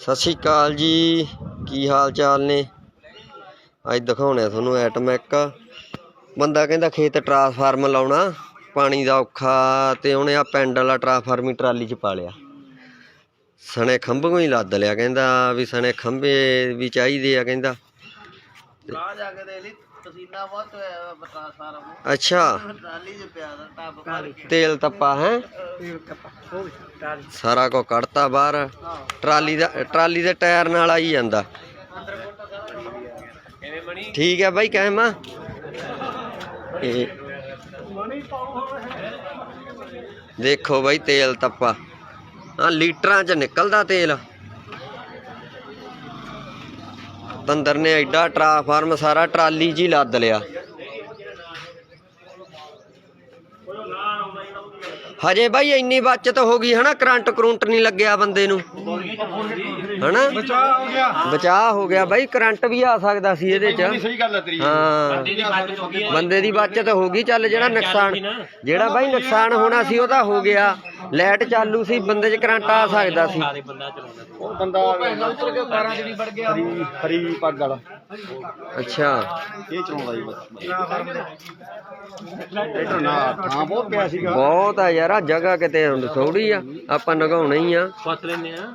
ਸਤਿ ਸ਼੍ਰੀ ਅਕਾਲ ਜੀ। ਕੀ ਹਾਲ ਚਾਲ ਨੇ? ਅੱਜ ਦਿਖਾਉਣੇ ਆ ਤੁਹਾਨੂੰ ਐਟਮੈਕ। ਬੰਦਾ ਕਹਿੰਦਾ ਖੇਤ ਟਰਾਂਸਫਾਰਮ ਲਾਉਣਾ, ਪਾਣੀ ਦਾ ਔਖਾ ਤੇ ਉਹਨੇ ਆ ਪੈਂਡ ਵਾਲਾ ਟਰਾਂਸਫਾਰਮ ਹੀ ਟਰਾਲੀ 'ਚ ਪਾ ਲਿਆ। ਸਣੇ ਖੰਭੋਂ ਹੀ ਲੱਦ ਲਿਆ ਕਹਿੰਦਾ ਵੀ ਸਣੇ ਖੰਭੇ ਵੀ ਚਾਹੀਦੇ ਆ ਕਹਿੰਦਾ। ਜਾ ਕੇ ਦੇ ਲਈ। ਪਸੀਨਾ ਬਹੁਤ ਹੋਇਆ ਬਤਾ ਸਾਰਾ ਮੂੰਹ। ਅੱਛਾ। ਟਰਾਲੀ 'ਚ ਪਿਆ ਦਾ ਟੱਬ ਭਰ ਕੇ। ਤੇਲ ਤੱਪਾ ਹੈ? ਸਾਰਾ ਕੋ ਕੱਢਤਾ ਬਾਹਰ। ਟਰਾਲੀ ਦਾ ਟਰਾਲੀ ਦੇ ਟਾਇਰ ਨਾਲ ਆਈ ਜਾਂਦਾ। ਠੀਕ ਹੈ ਬਾਈ ਕਹਿਮਾ ਇਹ ਦੇਖੋ ਬਾਈ ਤੇਲ ਤੱਪਾ। ਆ ਲੀਟਰਾਂ ਚ ਨਿਕਲਦਾ ਤੇਲ। ਤੰਦਰ ਨੇ ਐਡਾ ਟਰਾਂਸਫਾਰਮ ਸਾਰਾ ਟਰਾਲੀ 'ਚ ਹੀ ਲੱਦ ਲਿਆ। ਹਜੇ ਬਾਈ ਇੰਨੀ ਬਚਤ ਹੋ ਗਈ ਹਨਾ ਕਰੰਟ ਕਰੰਟ ਨਹੀਂ ਲੱਗਿਆ ਬੰਦੇ ਨੂੰ। ਹਨਾ? ਬਚਾ ਹੋ ਗਿਆ ਬਚਾਅ ਹੋ ਗਿਆ ਬਾਈ ਕਰੰਟ ਵੀ ਆ ਸਕਦਾ ਸੀ ਇਹਦੇ 'ਚ। ਸਹੀ ਗੱਲ ਹੈ ਤੇਰੀ। ਹਾਂ। ਬੰਦੇ ਦੀ ਬਚਤ ਹੋ ਗਈ ਚੱਲ ਜਿਹੜਾ ਨੁਕਸਾਨ ਜਿਹੜਾ ਬਾਈ ਨੁਕਸਾਨ ਹੋਣਾ ਸੀ ਉਹ ਤਾਂ ਹੋ ਗਿਆ। ਲਾਈਟ ਚਾਲੂ ਸੀ ਬੰਦੇ 'ਚ ਕਰੰਟ ਆ ਸਕਦਾ ਸੀ। ਉਹ ਬੰਦਾ ਉੱਤਰ ਕੇ 12 ਜਿਹੜੀ ਵੜ ਗਿਆ। ਹਰੀ ਹਰੀ ਪੱਗ ਵਾਲਾ। ਅੱਛਾ। ਇਹ ਚਲਾਉਂਦਾ ਜੀ ਬਸ। ਟਰੈਕਟਰ ਨਾ ਥਾਂ ਬਹੁਤ ਪਿਆ ਸੀਗਾ। ਬਹੁਤ ਆ ਯਾਰ ਆ ਜਗ੍ਹਾ ਕਿਤੇ ਹੁਣ ਥੋੜੀ ਆ ਆਪਾਂ ਨਗਾਉਣਾ ਹੀ ਆ। ਫਸ ਲੈਨੇ ਆ।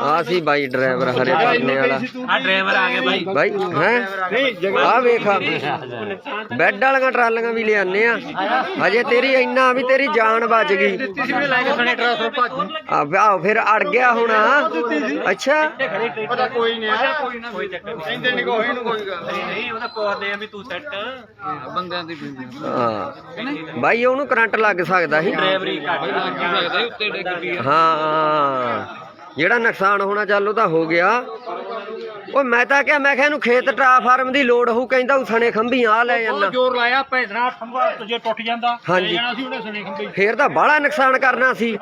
ਆ ਸੀ ਬਾਈ ਡਰਾਈਵਰ ਹਰੇ ਪਰਨੇ ਵਾਲਾ। ਆ ਡਰਾਈਵਰ ਆ ਗਿਆ ਬਾਈ। ਬਾਈ ਹੈ? ਆ। ਵੇਖ ਬੈੱਡ ਵਾਲੀਆਂ ਟਰਾਲੀਆਂ ਵੀ ਲਿਆਨੇ ਆ। ਹਜੇ ਤੇਰੀ ਇੰਨਾ ਵੀ ਤੇਰੀ ਜਾਨ ਬਚ ਗਈ। ਆ ਫਿਰ ਅੜ ਗਿਆ ਹੋਣਾ ਅੱਛਾ। ਪਤਾ ਕੋਈ ਨਹੀਂ ਆ। ਕੋਈ ਨਾ ਕੋਈ ਚੱਕਰ ਨਹੀਂ। ਕਹਿੰਦੇ ਨਹੀਂ ਕੋਈ ਨੂੰ ਕੋਈ ਗੱਲ ਨਹੀਂ ਨਹੀਂ ਉਹਦਾ ਪੌਦੇ ਆ ਵੀ ਤੂੰ ਸੈੱਟ ਬੰਦਿਆਂ ਦੀ ਹਾਂ। ਬਾਈ ਉਹਨੂੰ ਕਰੰਟ ਲੱਗ ਸਕਦਾ ਸੀ। ਡਰਾਈਵਰੀ ਘੱਟ ਲੱਗ ਸਕਦਾ ਉੱਤੇ ਡਿੱਗ ਪਈ ਹਾਂ। ਜਿਹੜਾ ਨੁਕਸਾਨ ਹੋਣਾ ਚੱਲ ਉਹ ਤਾਂ ਹੋ ਗਿਆ। ਉਹ ਮੈਂ ਤਾਂ ਕਿਹਾ ਮੈਂ ਕਿਹਾ ਇਹਨੂੰ ਖੇਤ ਟਰਾਫਾਰਮ ਦੀ ਲੋੜ ਹੋਊ ਕਹਿੰਦਾ ਉਸਣੇ ਖੰਭੀਆਂ ਆ ਲੈ ਜਾਂਦਾ। ਜ਼ੋਰ ਲਾਇਆ ਭੈਦਨਾ ਖੰਭਾ ਜੇ ਟੁੱਟ ਜਾਂਦਾ ਹਾਂਜੀ। ਜਾਣਾ ਸੀ ਉਹਨੇ ਸਣੇ ਖੰਭੇ। ਫੇਰ ਤਾਂ ਬਾਹਲਾ ਨੁਕਸਾਨ ਕਰਨਾ ਸੀ।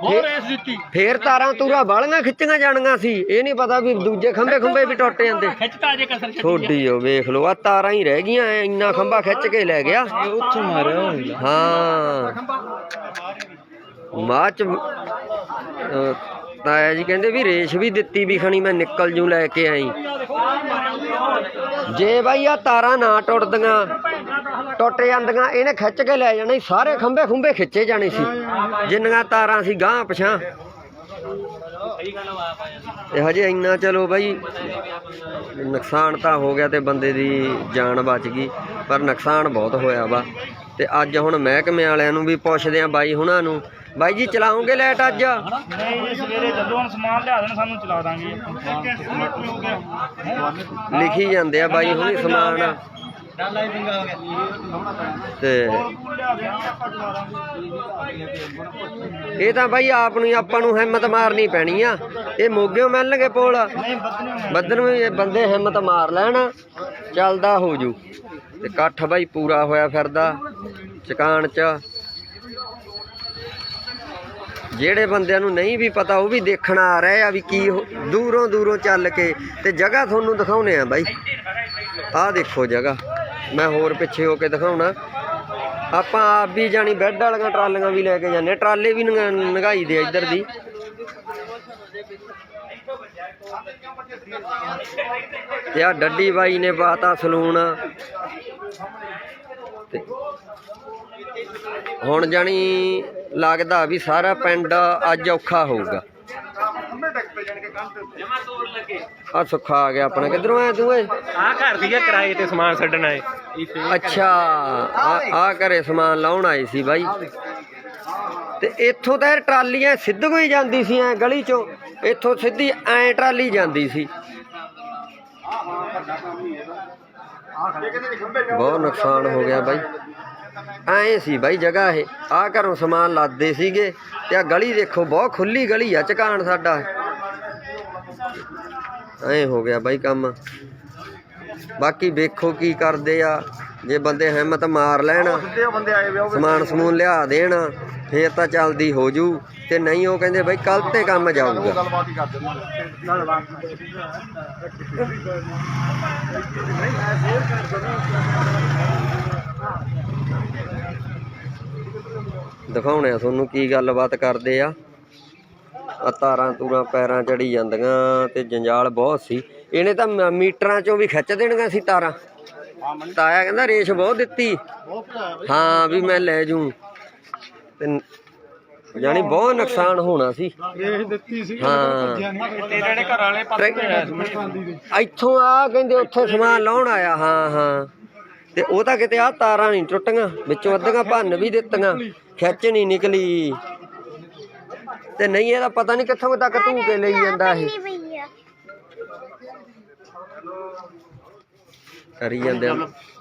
ਬਹੁਤ ਰੇਸ ਦਿੱਤੀ। ਫੇਰ ਤਾਰਾਂ ਤੂਰਾ ਬਾਲੀਆਂ ਖਿੱਚੀਆਂ ਜਾਣੀਆਂ ਸੀ। ਇਹ ਨਹੀਂ ਪਤਾ ਵੀ ਦੂਜੇ ਖੰਭੇ ਖੰਭੇ ਵੀ ਟੁੱਟ ਜਾਂਦੇ। ਖਿੱਚਤਾ ਜੇ ਕਸਰ ਛੱਡੀ ਥੋੜੀ ਉਹ ਵੇਖ ਲਓ ਆ ਤਾਰਾਂ ਹੀ ਰਹਿ ਗਈਆਂ ਐ, ਇੰਨਾ ਖੰਭਾ ਖਿੱਚ ਕੇ ਲੈ ਗਿਆ। ਉੱਥੋਂ ਮਾਰਿਆ ਹਾਂ। ਮਾਚ ਤਾਇਆ ਜੀ, ਕਹਿੰਦੇ ਵੀ ਰੇਸ਼ ਵੀ ਦਿੱਤੀ ਵੀ ਖਣੀ, ਮੈਂ ਨਿਕਲ ਜੂ ਲੈ ਕੇ ਆਈ। ਜੇ ਬਾਈ ਆ ਤਾਰਾਂ ਨਾ ਟੁੱਟਦੀਆਂ, ਟੁੱਟ ਜਾਂਦੀਆਂ, ਇਹਨੇ ਖਿੱਚ ਕੇ ਲੈ ਜਾਣਾ, ਸਾਰੇ ਖੰਭੇ ਖੁੰਬੇ ਖਿੱਚੇ ਜਾਣੇ ਸੀ। ਜਿੰਨੀਆਂ ਤਾਰਾਂ ਸੀ ਗਾਂ ਪਛਾਂ ਤੇ ਹਜੇ ਇੰਨਾ ਚਲੋ ਬਾਈ, ਨੁਕਸਾਨ ਤਾਂ ਹੋ ਗਿਆ ਤੇ ਬੰਦੇ ਦੀ ਜਾਨ ਬਚ ਗਈ, ਪਰ ਨੁਕਸਾਨ ਬਹੁਤ ਹੋਇਆ ਵਾ। ਤੇ ਅੱਜ ਹੁਣ ਮਹਿਕਮੇ ਵਾਲਿਆਂ ਨੂੰ ਵੀ ਪੁੱਛਦੇ ਆ ਬਾਈ ਹੁਣਾਂ ਨੂੰ ਬਾਈ ਜੀ ਚਲਾਉਂਗੇ ਲਾਈਟ ਅੱਜ। ਨਹੀਂ ਸਵੇਰੇ ਜਦੋਂ ਹੁਣ ਸਮਾਨ ਲਿਆ ਦੇਣ ਸਾਨੂੰ ਚਲਾ ਦਾਂਗੇ। ਹੋ ਗਿਆ ਲਿਖੀ ਜਾਂਦੇ ਆ ਬਾਈ ਹੁਣੀ ਸਮਾਨ। ਤੇ ਇਹ ਤਾਂ ਬਾਈ ਆਪ ਨੂੰ ਹੀ ਆਪਾਂ ਨੂੰ ਹਿੰਮਤ ਮਾਰਨੀ ਪੈਣੀ ਆ। ਇਹ ਮੋਗਿਓ ਮਿਲਣਗੇ ਪੋਲ। ਬੱਦਨ ਵੀ ਇਹ ਬੰਦੇ ਹਿੰਮਤ ਮਾਰ ਲੈਣ। ਚੱਲਦਾ ਹੋ ਜੂ। ਤੇ ਇਕੱਠ ਬਾਈ ਪੂਰਾ ਹੋਇਆ ਫਿਰਦਾ ਚਕਾਨ ਚ। ਜਿਹੜੇ ਬੰਦਿਆਂ ਨੂੰ ਨਹੀਂ ਵੀ ਪਤਾ, ਉਹ ਵੀ ਦੇਖਣ ਆ ਰਹੇ ਆ ਵੀ ਕੀ ਹੋ- ਦੂਰੋਂ ਦੂਰੋਂ ਚੱਲ ਕੇ ਤੇ ਜਗ੍ਹਾ ਤੁਹਾਨੂੰ ਦਿਖਾਉਨੇ ਆ ਬਾਈ। ਆਹ ਦੇਖੋ ਜਗ੍ਹਾ। ਮੈਂ ਹੋਰ ਪਿੱਛੇ ਹੋ ਕੇ ਦਿਖਾਉਣਾ। ਆਪਾਂ ਆਪ ਵੀ ਜਾਣੀ ਬੈੱਡ ਵਾਲੀਆਂ ਟਰਾਲੀਆਂ ਵੀ ਲੈ ਕੇ ਜਾਂਦੇ ਹਾਂ। ਟਰਾਲੇ ਵੀ ਨਗਾਈ ਦੇ ਇੱਧਰ ਦੀ। ਤੇ ਆ ਡੱਡੀ ਬਾਈ ਨੇ ਪਾਤਾ ਸਲੂਨ। ਹੁਣ ਜਾਣੀ ਲੱਗਦਾ ਵੀ ਸਾਰਾ ਪਿੰਡ ਅੱਜ ਔਖਾ ਹੋਊਗਾ। ਆ ਸੁੱਖਾ ਆ ਗਿਆ ਆਪਣਾ। ਕਿੱਧਰੋਂ ਆਇਆ ਤੂੰ ਏ ਆ ਘਰ ਦੀ ਆ ਕਿਰਾਏ ਤੇ ਸਮਾਨ ਛੱਡਣਾ ਏ ਅੱਛਾ ਆ ਆ ਘਰੇ ਸਮਾਨ ਲਾਉਣ ਆਏ ਸੀ ਬਾਈ। ਤੇ ਇੱਥੋਂ ਤਾਂ ਇਹ ਟਰਾਲੀਆਂ ਸਿੱਧੂ ਹੀ ਜਾਂਦੀ ਸੀ ਐ ਗਲੀ ਚੋਂ। ਇੱਥੋਂ ਸਿੱਧੀ ਐ ਟਰਾਲੀ ਜਾਂਦੀ ਸੀ। ਬਹੁਤ ਨੁਕਸਾਨ ਹੋ ਗਿਆ ਬਾਈ। ਐ ਸੀ ਬਾਈ ਜਗ੍ਹਾ ਇਹ। ਆ ਘਰੋਂ ਸਮਾਨ ਲਾਦੇ ਸੀਗੇ ਤੇ ਆ ਗਲੀ ਦੇਖੋ ਬਹੁਤ ਖੁੱਲੀ ਗਲੀ ਆ ਚਕਾਨ ਸਾਡਾ। ਐ ਹੋ ਗਿਆ ਬਾਈ ਕੰਮ। ਬਾਕੀ ਵੇਖੋ ਕੀ ਕਰਦੇ ਆ। ਜੇ ਬੰਦੇ ਹਿੰਮਤ ਮਾਰ ਲੈਣ ਸਮਾਨ ਸਮੂਨ ਲਿਆ ਦੇਣ ਫੇਰ ਤਾਂ ਚੱਲਦੀ ਹੋ ਜੂ। ਤੇ ਨਹੀਂ ਉਹ ਕਹਿੰਦੇ ਬਈ ਕੱਲ ਤੇ ਕੰਮ ਜਾਊਗਾ। ਗੱਲਬਾਤ ਦਿਖਾਉਣੇ ਆ ਤੁਹਾਨੂੰ ਕੀ ਗੱਲਬਾਤ ਕਰਦੇ ਆ। ਆ ਤਾਰਾਂ ਤੂਰਾਂ ਪੈਰਾਂ ਚੜੀ ਜਾਂਦੀਆਂ ਤੇ ਜੰਜਾਲ ਬਹੁਤ ਸੀ। ਇਹਨੇ ਤਾਂ ਮੀਟਰਾਂ ਚੋਂ ਵੀ ਖਿੱਚ ਦੇਣੀਆਂ ਸੀ ਤਾਰਾਂ। ਤਾਇਆ ਕਹਿੰਦਾ ਰੇਸ਼ ਬਹੁਤ ਦਿੱਤੀ। ਹਾਂ ਵੀ ਮੈਂ ਲੈ ਜੂ। ਤੇ ਜਾਨੀ ਬਹੁਤ ਨੁਕਸਾਨ ਹੋਣਾ ਸੀ। ਇਹ ਦਿੱਤੀ ਸੀ। ਹਾਂ। ਘਰ ਵਾਲੇ ਇੱਥੋਂ ਆ ਕਹਿੰਦੇ ਉੱਥੇ ਸਮਾਨ ਲਾਉਣ ਆਇਆ। ਹਾਂ ਹਾਂ। ਤੇ ਉਹ ਤਾਂ ਕਿਤੇ ਆ ਤਾਰਾਂ ਨਹੀਂ ਟੁੱਟੀਆਂ ਵਿੱਚੋਂ ਅੱਧੀਆਂ ਭੰਨ ਵੀ ਦਿੱਤੀਆਂ ਖਿੱਚ ਨਹੀਂ ਨਿਕਲੀ। ਤੇ ਨਹੀਂ ਇਹਦਾ ਪਤਾ ਨਹੀਂ ਕਿੱਥੋਂ ਤੱਕ ਧੂ ਕੇ ਲਈ ਜਾਂਦਾ ਇਹ। ਕਰੀ ਜਾਂਦੇ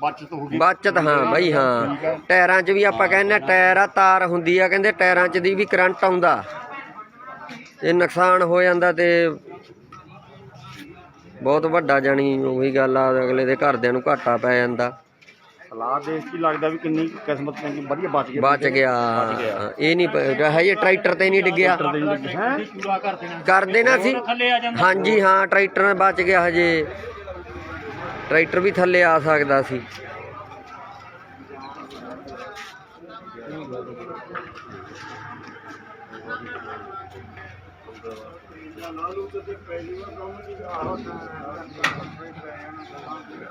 ਬਚਤ ਹੋ ਗਈ। ਬਚਤ ਹਾਂ ਬਾਈ ਹਾਂ। ਟਾਇਰਾਂ 'ਚ ਵੀ ਆਪਾਂ ਕਹਿੰਦੇ ਆ ਟਾਇਰ ਆ ਤਾਰ ਹੁੰਦੀ ਆ ਕਹਿੰਦੇ ਟਾਇਰਾਂ 'ਚ ਦੀ ਵੀ ਕਰੰਟ ਆਉਂਦਾ। ਤੇ ਨੁਕਸਾਨ ਹੋ ਜਾਂਦਾ ਤੇ ਬਹੁਤ ਵੱਡਾ ਜਾਣੀ ਉਹੀ ਗੱਲ ਆ ਅਗਲੇ ਦੇ ਘਰਦਿਆਂ ਨੂੰ ਘਾਟਾ ਪੈ ਜਾਂਦਾ। ਸਲਾਹ ਦੇਖ ਕੇ ਲੱਗਦਾ ਵੀ ਕਿੰਨੀ ਕਿਸਮਤ ਚੰਗੀ ਵਧੀਆ ਬਚ ਗਈ ਬਚ ਗਿਆ। ਇਹ ਨਹੀਂ ਹਜੇ ਟਰੈਕਟਰ ਤੇ ਨਹੀਂ ਡਿੱਗਿਆ। ਹੈ? ਕਰ ਦੇਣਾ ਸੀ ਹਾਂਜੀ ਹਾਂ ਟਰੈਕਟਰ ਬਚ ਗਿਆ ਹਜੇ। ਟਰੈਕਟਰ ਵੀ ਥੱਲੇ ਆ ਸਕਦਾ ਸੀ।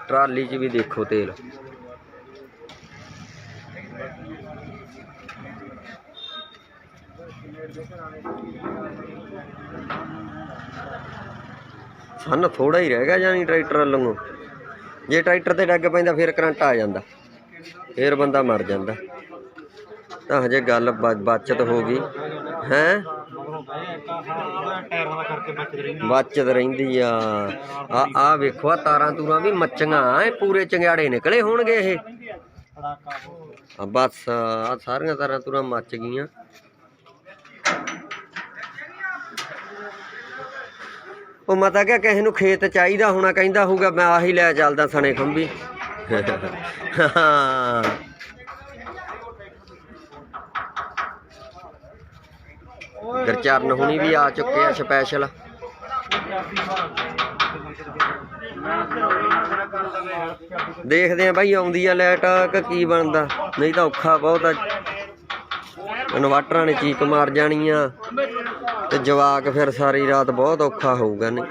ਟਰਾਲੀ 'ਚ ਵੀ ਦੇਖੋ ਤੇਲ। ਸਾਨੂੰ ਥੋੜਾ ਹੀ ਰਹਿ ਗਿਆ ਜਾਨੀ ਟਰੈਕਟਰ ਵੱਲੋਂ ਜੇ ਟਰੈਕਟਰ ਤੇ ਡੱਗ ਪੈਂਦਾ, ਫਿਰ ਕਰੰਟ ਆ ਜਾਂਦਾ। ਫਿਰ ਬੰਦਾ ਮਰ ਜਾਂਦਾ। ਤਾਂ ਹਜੇ ਗੱਲ ਬਚਤ ਹੋ ਗਈ। ਹੈ? ਬਚਤ ਰਹਿੰਦੀ ਆ। ਆ ਆ ਵੇਖੋ, ਆ ਤਾਰਾਂ ਤੂਰਾਂ ਵੀ ਮੱਚੀਆਂ। ਇਹ ਪੂਰੇ ਚੰਗਿਆੜੇ ਨਿਕਲੇ ਹੋਣਗੇ ਇਹ। ਆ ਬਸ ਆ ਸਾਰੀਆਂ ਤਾਰਾਂ ਤੂਰਾਂ ਮੱਚ ਗਈਆਂ। ਉਹ ਮਤਾ ਕਿ ਕਿਸੇ ਨੂੰ ਖੇਤ ਚਾਹੀਦਾ ਹੋਣਾ ਕਹਿੰਦਾ ਹੋਊਗਾ, ਮੈਂ ਆਹੀ ਲੈ ਚੱਲਦਾ ਸਣੇ ਖੰਭੀ। ਹਾਂ। ਗਰਚਰਨ ਹੁਣੀ ਵੀ ਆ ਚੁੱਕੇ ਆ ਸਪੈਸ਼ਲ ਦੇਖਦੇ ਆ ਬਾਈ, ਆਉਂਦੀ ਆ ਲਾਈਟ ਕਿ ਕੀ ਬਣਦਾ। ਨਹੀਂ ਤਾਂ ਔਖਾ ਬਹੁਤ ਆ। ਇਨਵਰਟਰਾਂ ਨੇ ਚੀਕ ਮਾਰ ਜਾਣੀ ਆ ਤੇ ਜਵਾਕ ਫਿਰ ਸਾਰੀ ਰਾਤ ਬਹੁਤ ਔਖਾ ਹੋਊਗਾ, ਨਹੀਂ।